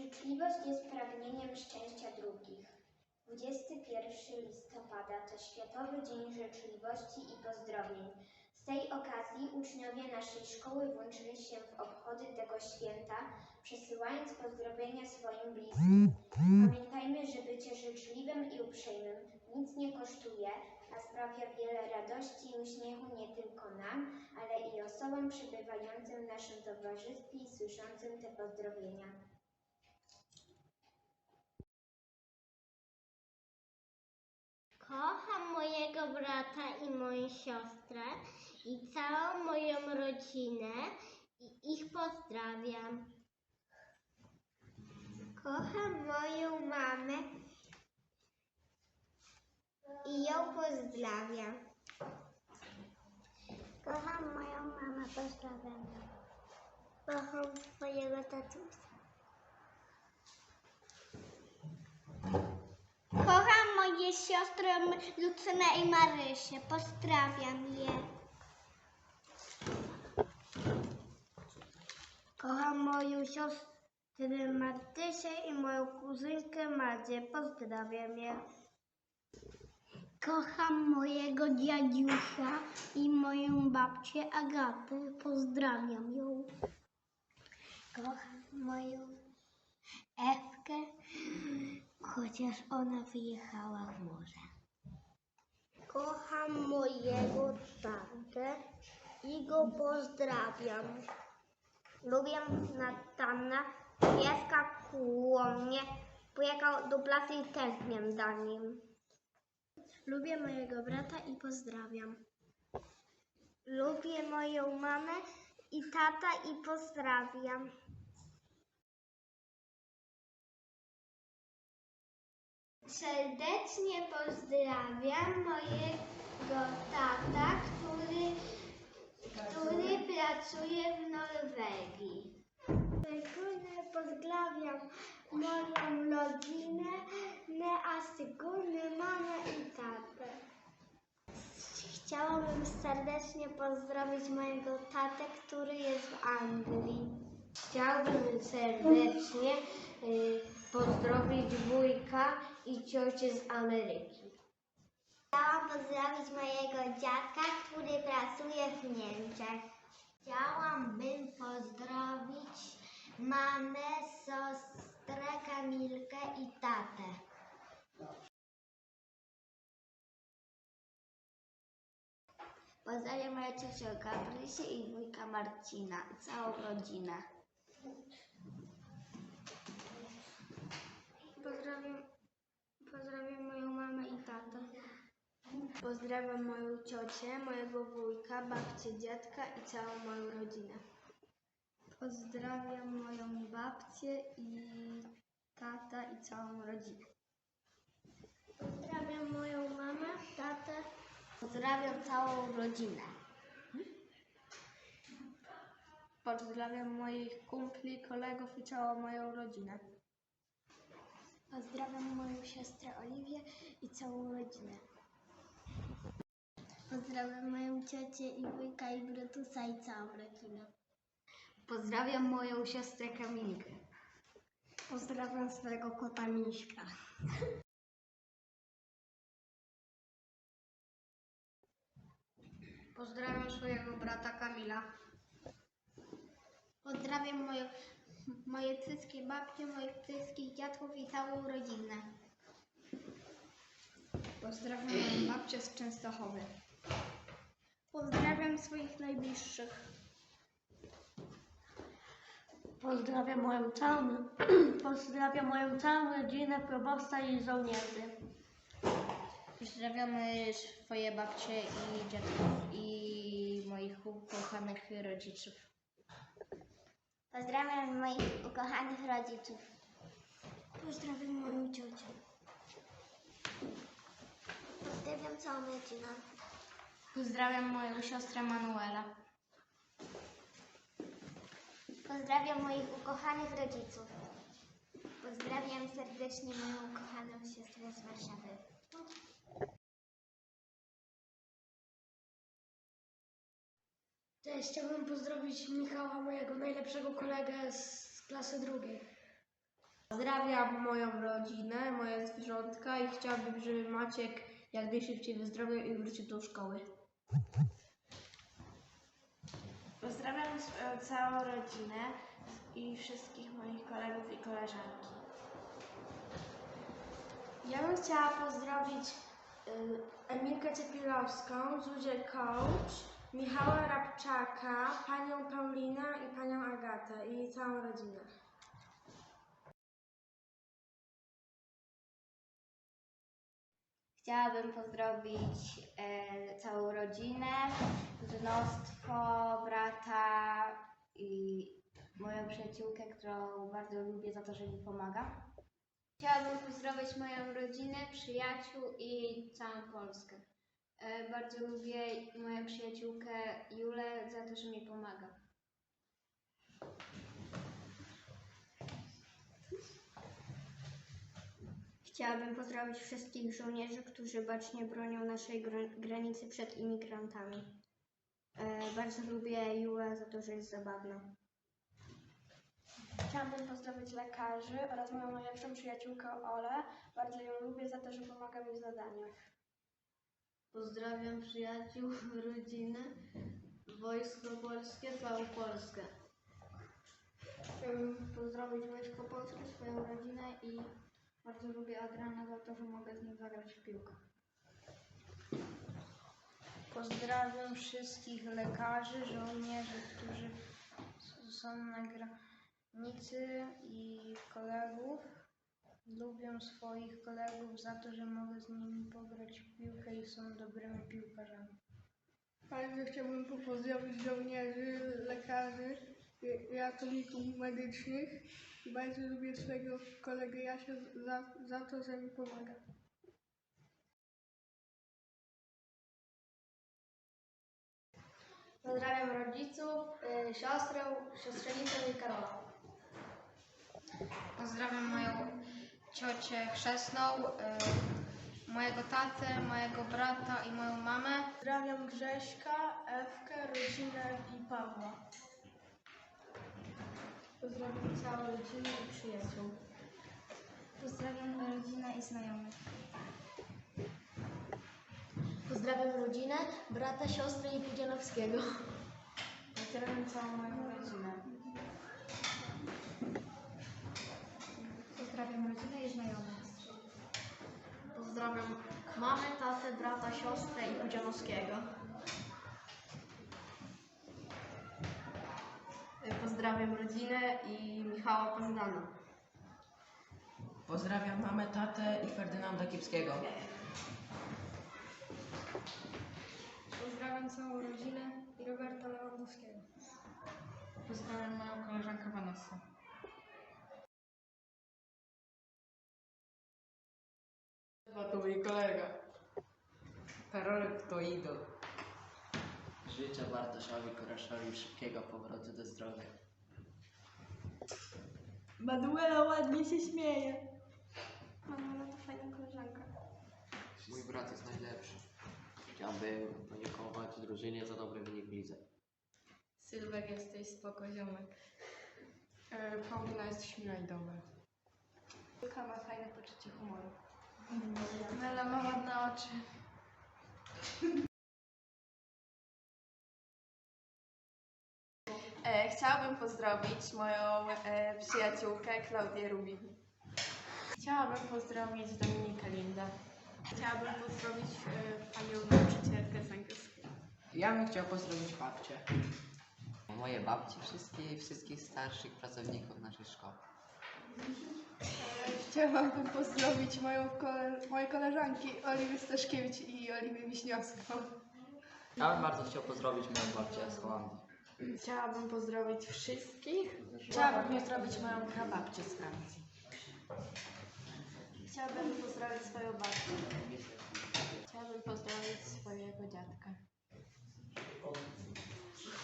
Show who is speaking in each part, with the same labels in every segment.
Speaker 1: Życzliwość jest pragnieniem szczęścia drugich. 21 listopada to Światowy Dzień Życzliwości i Pozdrowień. Z tej okazji uczniowie naszej szkoły włączyli się w obchody tego święta, przesyłając pozdrowienia swoim bliskim. Pamiętajmy, że bycie życzliwym i uprzejmym nic nie kosztuje, a sprawia wiele radości i uśmiechu nie tylko nam, ale i osobom przebywającym w naszym towarzystwie i słyszącym te pozdrowienia.
Speaker 2: Kocham mojego brata i moją siostrę i całą moją rodzinę i ich pozdrawiam. Kocham moją mamę i ją pozdrawiam. Kocham moją mamę, pozdrawiam. Kocham mojego tatusia. Kocham moje siostry Lucynę i Marysię. Pozdrawiam je. Kocham moją siostrę Martysię i moją kuzynkę Madzie. Pozdrawiam je. Kocham mojego dziadziusia i moją babcię Agatę. Pozdrawiam ją. Kocham moją Ewkę, chociaż ona wyjechała w morze. Kocham mojego tatę i go pozdrawiam. Lubię Natana, pieska koło mnie, pojechał do klasy i tęsknię za nim. Lubię mojego brata i pozdrawiam. Lubię moją mamę i tata i pozdrawiam. Serdecznie pozdrawiam mojego tata, który, który pracuje w Norwegii. Szczególnie pozdrawiam moją rodzinę, ne, a szczególnie mamę i tatę. Chciałabym serdecznie pozdrowić mojego tatę, który jest w Anglii.
Speaker 3: Chciałbym serdecznie y, pozdrowić wujka i ciocię z Ameryki.
Speaker 2: Chciałam pozdrowić mojego dziadka, który pracuje w Niemczech. Chciałabym pozdrowić mamę, siostrę Kamilkę i tatę. Pozdrawiam moją ciocię Gabrysię i wujka Marcina całą rodzinę.
Speaker 1: Pozdrawiam, pozdrawiam moją mamę i tatę.
Speaker 3: Pozdrawiam moją ciocię, mojego wujka, babcię, dziadka i całą moją rodzinę.
Speaker 1: Pozdrawiam moją babcię i tata i całą rodzinę.
Speaker 2: Pozdrawiam moją mamę, tatę. Pozdrawiam całą rodzinę.
Speaker 3: Pozdrawiam moich kumpli, kolegów i całą moją rodzinę.
Speaker 2: Pozdrawiam moją siostrę Oliwię i całą rodzinę. Pozdrawiam moją ciocię i wujka i bratusa i całą rodzinę.
Speaker 3: Pozdrawiam moją siostrę Kamilkę.
Speaker 2: Pozdrawiam swojego kota Miśka.
Speaker 3: Pozdrawiam swojego brata Kamila.
Speaker 2: Pozdrawiam moje, moje wszystkie babcie, moich wszystkich dziadków i całą rodzinę.
Speaker 3: Pozdrawiam moją babcię z Częstochowy.
Speaker 2: Pozdrawiam swoich najbliższych.
Speaker 4: Pozdrawiam moją całą, pozdrawiam moją całą rodzinę, proboszcza i żołnierzy.
Speaker 3: Pozdrawiamy swoje babcie i dziadków i moich ukochanych rodziców.
Speaker 2: Pozdrawiam moich ukochanych rodziców. Pozdrawiam moją ciocię. Pozdrawiam całą rodzinę.
Speaker 3: Pozdrawiam moją siostrę Manuela.
Speaker 2: Pozdrawiam moich ukochanych rodziców. Pozdrawiam serdecznie moją ukochaną siostrę z Warszawy.
Speaker 4: Cześć, chciałbym pozdrowić Michała, mojego najlepszego kolegę z klasy drugiej.
Speaker 3: Pozdrawiam moją rodzinę, moje zwierzątka i chciałabym, żeby Maciek jak najszybciej wyzdrowiał i wrócił do szkoły. Pozdrawiam swoją całą rodzinę i wszystkich moich kolegów i koleżanki. Ja bym chciała pozdrowić y, Emilkę Ciepilowską, Zuzię Coach, Michała Rabczaka, panią Paulinę i panią Agatę i całą rodzinę.
Speaker 1: Chciałabym pozdrowić e, całą rodzinę, mnóstwo brata i moją przyjaciółkę, którą bardzo lubię za to, że mi pomaga. Chciałabym pozdrowić moją rodzinę, przyjaciół i całą Polskę. E, bardzo lubię moją przyjaciółkę Julę za to, że mi pomaga. Chciałabym pozdrowić wszystkich żołnierzy, którzy bacznie bronią naszej granicy przed imigrantami. E, bardzo lubię Julę za to, że jest zabawna.
Speaker 3: Chciałabym pozdrowić lekarzy oraz moją najlepszą przyjaciółkę Olę. Bardzo ją lubię za to, że pomaga mi w zadaniach.
Speaker 2: Pozdrawiam przyjaciół, rodzinę, Wojsko Polskie, całą Polskę.
Speaker 1: Chciałbym pozdrowić Wojsko Polskie, swoją rodzinę i bardzo lubię Adriana za to, że mogę z nim zagrać w piłkę.
Speaker 3: Pozdrawiam wszystkich lekarzy, żołnierzy, którzy są na granicy i kolegów. Lubię swoich kolegów za to, że mogę z nimi pograć w piłkę i są dobrymi piłkarzami.
Speaker 5: Bardzo chciałbym pozdrowić żołnierzy, lekarzy, i ratowników medycznych bardzo lubię swojego kolegę Jasia za, za to, że mi pomaga.
Speaker 3: Pozdrawiam rodziców, y, siostrę, siostrzenicę i Karola.
Speaker 6: Pozdrawiam moją ciocię chrzestną, y, mojego tatę, mojego brata i moją mamę.
Speaker 5: Pozdrawiam Grześka, Ewkę, rodzinę i Pawła.
Speaker 3: Pozdrawiam całą rodzinę i przyjaciół.
Speaker 1: Pozdrawiam rodzinę i znajomych.
Speaker 3: Pozdrawiam rodzinę, brata, siostrę i Pudzianowskiego.
Speaker 1: Pozdrawiam całą moją rodzinę. Pozdrawiam rodzinę i znajomych.
Speaker 3: Pozdrawiam mamę, tatę, brata, siostrę i Pudzianowskiego. Pozdrawiam rodzinę i Michała Poznana.
Speaker 7: Pozdrawiam mamę, tatę i Ferdynanda Kipskiego.
Speaker 5: Pozdrawiam całą rodzinę i Roberta Lewandowskiego.
Speaker 6: Pozdrawiam moją koleżankę Vanessę.
Speaker 7: To mój kolega. Karolek to idol.
Speaker 8: Życzę Bartoszowi Kuraszowi szybkiego powrotu do zdrowia.
Speaker 5: Manuela ładnie się śmieje.
Speaker 3: Manuela to fajna koleżanka.
Speaker 8: Mój brat jest najlepszy. Chciałbym podziękować drużynie za dobry wynik w lidze.
Speaker 6: Sylwek jesteś spoko ziomek. Paulina jest śmiała i dobra.
Speaker 3: Julka ma fajne poczucie humoru.
Speaker 6: Mela ma ładne oczy.
Speaker 9: Chciałabym pozdrowić moją e, przyjaciółkę Klaudię Rubin. Chciałabym pozdrowić Dominikę Lindę.
Speaker 6: Chciałabym pozdrowić e, panią nauczycielkę z angielskiego.
Speaker 7: Ja bym chciał pozdrowić babcię.
Speaker 8: Moje babci wszystkie i wszystkich starszych pracowników naszej szkoły.
Speaker 5: Chciałabym pozdrowić moją kole, moje koleżanki Oliwię Staszkiewicz i Oliwię Wiśniowską.
Speaker 8: Ja bym bardzo chciał pozdrowić moją babcię z Holandii.
Speaker 9: Chciałabym pozdrowić wszystkich.
Speaker 7: Chciałabym pozdrowić moją prababcię z Francji.
Speaker 3: Chciałabym pozdrowić swoją babcię.
Speaker 9: Chciałabym pozdrowić swojego dziadka.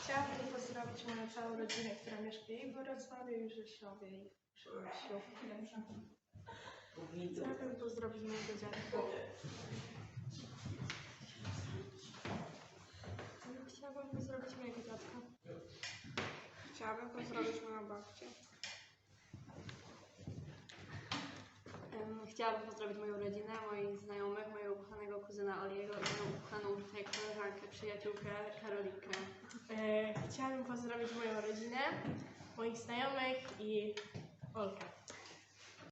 Speaker 5: Chciałabym pozdrowić moją całą rodzinę, która mieszka i w Wrocławiu, i w Rzeszowie, i w Przemyślu.
Speaker 9: Chciałabym pozdrowić mojego dziadka.
Speaker 5: Chciałabym pozdrowić mojego dziadka. Chciałabym pozdrowić moją babcię. Chciałabym pozdrowić moją rodzinę, moich znajomych, mojego ukochanego kuzyna Oliego moją ukochaną tutaj koleżankę, przyjaciółkę Karolinkę. E, Chciałabym pozdrowić moją rodzinę, moich znajomych i Olkę.